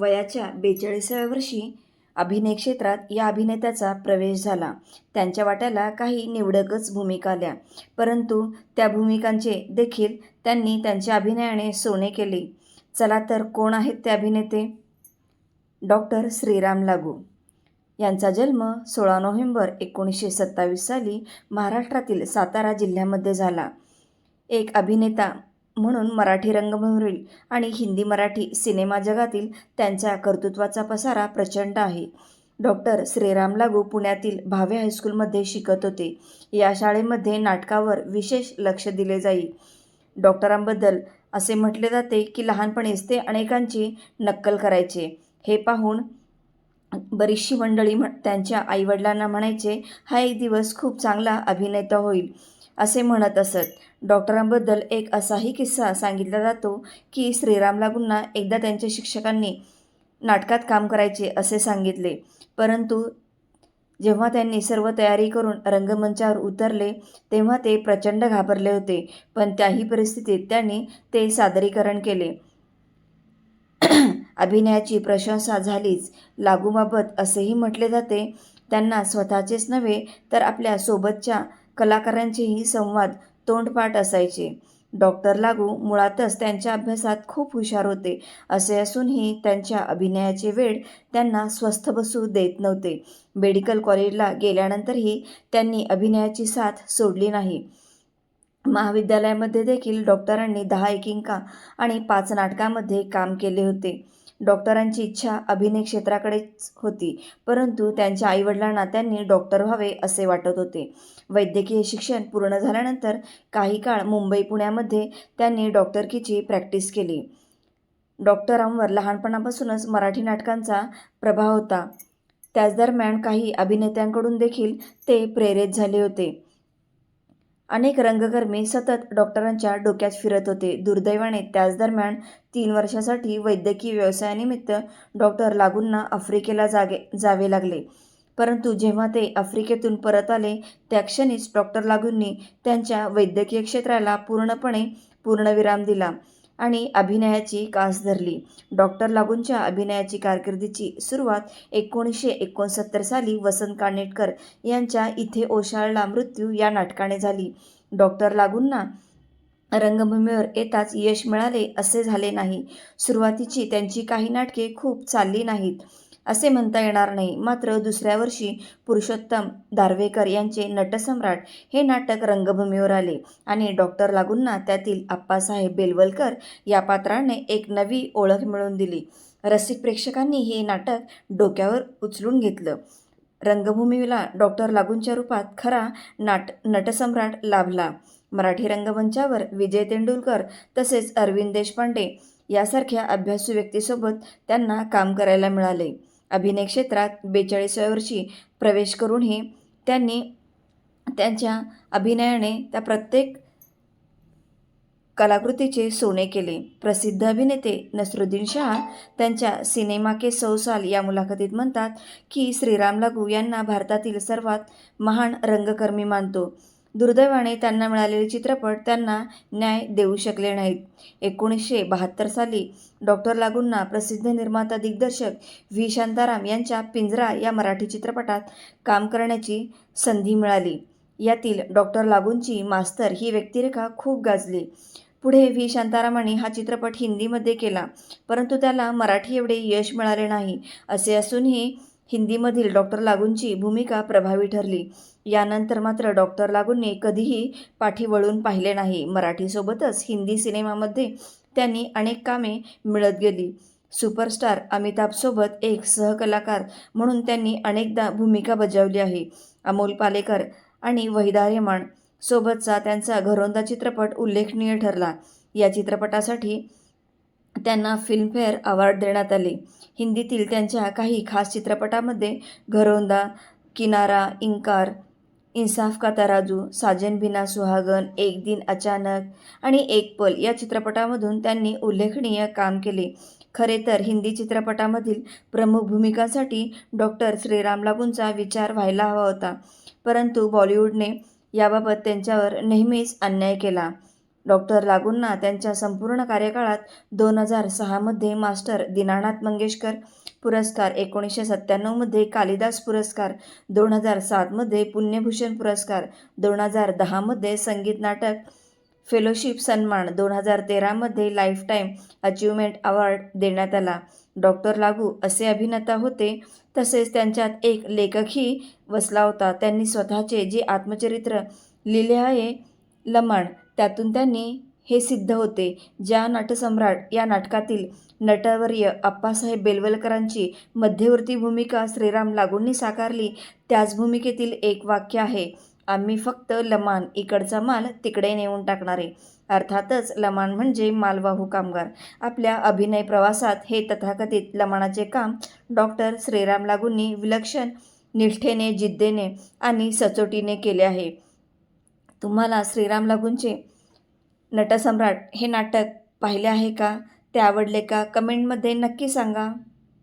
वयाच्या बेचाळीसाव्या वर्षी अभिनय क्षेत्रात या अभिनेत्याचा प्रवेश झाला. त्यांच्या वाट्याला काही निवडकच भूमिका आल्या. परंतु त्या भूमिकांचे देखील त्यांनी त्यांच्या अभिनयाने सोने केले. चला तर कोण आहेत ते अभिनेते? डॉक्टर श्रीराम लागू. यांचा जन्म सोळा नोव्हेंबर एकोणीसशे सत्तावीस साली महाराष्ट्रातील सातारा जिल्ह्यामध्ये झाला. एक अभिनेता म्हणून मराठी रंगभूमीवरील आणि हिंदी मराठी सिनेमा जगातील त्यांच्या कर्तृत्वाचा पसारा प्रचंड आहे. डॉक्टर श्रीराम लागू पुण्यातील भावे हायस्कूलमध्ये शिकत होते. या शाळेमध्ये नाटकावर विशेष लक्ष दिले जाई. डॉक्टरांबद्दल असे म्हटले जाते की लहानपणीच ते अनेकांची नक्कल करायचे. हे पाहून बरीचशी मंडळी म्ह त्यांच्या आईवडिलांना म्हणायचे हा एक दिवस खूप चांगला अभिनेता होईल. असे म्हणत असत. डॉक्टरांबद्दल एक असाही किस्सा सांगितला जातो की श्रीराम लागूंना एकदा त्यांच्या शिक्षकांनी नाटकात काम करायचे असे सांगितले. परंतु जेव्हा त्यांनी सर्व तयारी करून रंगमंचावर उतरले तेव्हा ते प्रचंड घाबरले होते. पण त्याही परिस्थितीत त्यांनी ते सादरीकरण केले. अभिनयाची प्रशंसा झालीच. लागूबाबत असेही म्हटले जाते त्यांना स्वतःचेच नव्हे तर आपल्या सोबतच्या कलाकारांचेही संवाद तोंडपाठ असायचे. डॉक्टर लागू मुळातच त्यांच्या अभ्यासात खूप हुशार होते. असे असूनही त्यांच्या अभिनयाचे वेळ त्यांना स्वस्थ बसू देत नव्हते. मेडिकल कॉलेजला गेल्यानंतरही त्यांनी अभिनयाची साथ सोडली नाही. महाविद्यालयामध्ये देखील डॉक्टरांनी दहा एकिंका आणि पाच नाटकामध्ये काम केले होते. डॉक्टरांची इच्छा अभिनय क्षेत्राकडेच होती परंतु त्यांच्या आईवडिलांना त्यांनी डॉक्टर व्हावे असे वाटत होते. वैद्यकीय शिक्षण पूर्ण झाल्यानंतर काही काळ मुंबई पुण्यामध्ये त्यांनी डॉक्टरकीची प्रॅक्टिस केली. डॉक्टरांवर लहानपणापासूनच मराठी नाटकांचा प्रभाव होता. त्याच दरम्यान काही अभिनेत्यांकडून देखील ते प्रेरित झाले होते. अनेक रंगकर्मी सतत डॉक्टरांच्या डोक्यात फिरत होते. दुर्दैवाने त्याच दरम्यान तीन वर्षासाठी वैद्यकीय व्यवसायानिमित्त डॉक्टर लागूंना आफ्रिकेला जागे जावे लागले. परंतु जेव्हा ते आफ्रिकेतून परत आले त्या क्षणीच डॉक्टर लागूंनी त्यांच्या वैद्यकीय क्षेत्राला पूर्णपणे पूर्णविराम दिला आणि अभिनयाची कास धरली. डॉक्टर लागूंच्या अभिनयाची कारकिर्दीची सुरुवात एकोणीसशे एकोणसत्तर साली वसंत कानेटकर यांच्या इथे ओशाळला मृत्यू या नाटकाने झाली. डॉक्टर लागूंना रंगभूमीवर येताच यश मिळाले असे झाले नाही. सुरुवातीची त्यांची काही नाटके खूप चालली नाहीत. असे म्हणता येणार नाही. मात्र दुसऱ्या वर्षी पुरुषोत्तम दार्वेकर यांचे नटसम्राट हे नाटक रंगभूमीवर आले आणि डॉक्टर लागूंना त्यातील आप्पासाहेब बेलवलकर या पात्राने एक नवी ओळख मिळवून दिली. रसिक प्रेक्षकांनी हे नाटक डोक्यावर उचलून घेतलं. रंगभूमीला डॉक्टर लागूंच्या रूपात खरा नाट नटसम्राट लाभला. मराठी रंगमंचावर विजय तेंडुलकर तसेच अरविंद देशपांडे यासारख्या अभ्यासू व्यक्तीसोबत त्यांना काम करायला मिळाले. अभिनय क्षेत्रात बेचाळीसाव्या वर्षी प्रवेश करूनही त्यांनी त्यांच्या अभिनयाने त्या प्रत्येक कलाकृतीचे सोने केले. प्रसिद्ध अभिनेते नसरुद्दीन शहा त्यांच्या सिनेमा के सौ साल या मुलाखतीत म्हणतात की श्रीराम लागू यांना भारतातील सर्वात महान रंगकर्मी मानतो. दुर्दैवाने त्यांना मिळालेले चित्रपट त्यांना न्याय देऊ शकले नाहीत. एकोणीसशे बहात्तर साली डॉक्टर लागूंना प्रसिद्ध निर्माता दिग्दर्शक व्ही. शांताराम यांच्या पिंजरा या मराठी चित्रपटात काम करण्याची संधी मिळाली. यातील डॉक्टर लागूंची मास्तर ही व्यक्तिरेखा खूप गाजली. पुढे व्ही. शांतारामाने हा चित्रपट हिंदीमध्ये केला परंतु त्याला मराठी एवढे यश मिळाले नाही असे असूनही हिंदीमधील डॉक्टर लागूंची भूमिका प्रभावी ठरली. यानंतर मात्र डॉक्टर लागूंनी कधीही पाठी वळून पाहिले नाही. मराठीसोबतच हिंदी सिनेमामध्ये त्यांनी अनेक कामे मिळत गेली. सुपरस्टार अमिताभसोबत एक सहकलाकार म्हणून त्यांनी अनेकदा भूमिका बजावली आहे. अमोल पालेकर आणि वहिदा रेहमान सोबतचा त्यांचा घरोंदा चित्रपट उल्लेखनीय ठरला. या चित्रपटासाठी त्यांना फिल्मफेअर अवॉर्ड देण्यात आले. हिंदीतील त्यांच्या काही खास चित्रपटामध्ये घरोंदा किनारा इंकार इन्साफ का तराजू साजन बिना सुहागन एक दिन अचानक आणि एक पल या चित्रपटामधून त्यांनी उल्लेखनीय काम केले. खरे तर हिंदी चित्रपटामधील प्रमुख भूमिकांसाठी डॉक्टर श्रीराम लागूंचा विचार व्हायला हवा होता. परंतु बॉलिवूडने याबाबत त्यांच्यावर नेहमीच अन्याय केला. डॉक्टर लागूंना त्यांच्या संपूर्ण कार्यकाळात दोन हजार सहामध्ये मास्टर दीनानाथ मंगेशकर पुरस्कार एकोणीसशे सत्त्याण्णवमध्ये कालिदास पुरस्कार दोन हजार सातमध्ये पुण्यभूषण पुरस्कार दोन हजार दहामध्ये संगीत नाटक फेलोशिप सन्मान दोन हजार तेरामध्ये लाईफटाईम अचिव्हमेंट अवॉर्ड देण्यात आला. डॉक्टर लागू असे अभिनेता होते तसेच त्यांच्यात एक लेखकही वसला होता. त्यांनी स्वतःचे जे आत्मचरित्र लिहिले आहे लमण त्यातून त्यांनी हे सिद्ध होते. ज्या नटसम्राट या नाटकातील नटवर्य अप्पासाहेब बेलवलकरांची मध्यवर्ती भूमिका श्रीराम लागूंनी साकारली त्याच भूमिकेतील एक वाक्य आहे आम्ही फक्त लमान इकडचा माल तिकडे नेऊन टाकणारे. अर्थातच लमान म्हणजे मालवाहू कामगार. आपल्या अभिनय प्रवासात हे तथाकथित लमाणाचे काम डॉक्टर श्रीराम लागूंनी विलक्षण निष्ठेने जिद्देने आणि सचोटीने केले आहे. तुम्हाला श्रीराम लागूंचे नटसम्राट हे नाटक पाहिले आहे का? ते आवडले का? कमेंटमध्ये नक्की सांगा.